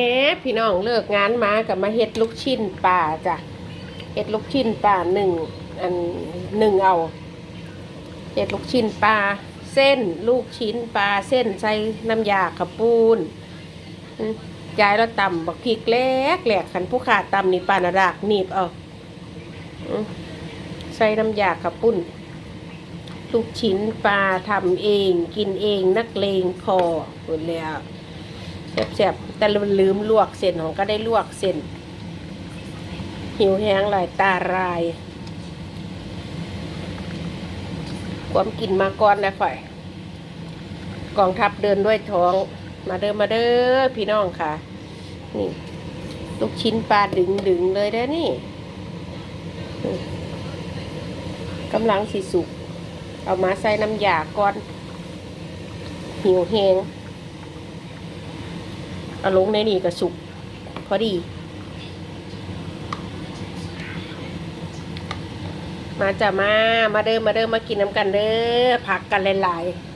เอ๊พี่น้องเลิกงานมากับมาเฮ็ดลูกชิ้นปลาจ้ะเฮ็ดลูกชิ้นปลาหนึ่งอันหนึ่งเอาเฮ็ดลูกชิ้นปลาเส้นลูกชิ้นปลาเส้นใส่น้ำยาขับปูนยายเราตำบักพริกแลกแหลกขันผู้ขาตำนี่ปลานาดากหนีบเอาใส่น้ำยาขับปุ้นลูกชิ้นปลาทำเอง กินเองนักเลงพอหมดแล้ว แซ่บๆแต่ลืมลวกเส้นของก็ได้ลวกเส้น หิวแห้งหลายตาราย ความกินมาก่อนนะฝ่อยกองทัพเดินด้วยท้อง มาเด้อมาเด้อพี่น้องค่ะ นี่ลูกชิ้นปลาดึงดึงๆเลยเด้อนี่กำลังสิสุก เอามาใส่น้ำยาก่อนหิวแหง เอาลงในนี่ก็สุกพอดี มาจ้ะมา มาเด้อมาเด้อมากินน้ำกันเด้อผักกันหลายๆ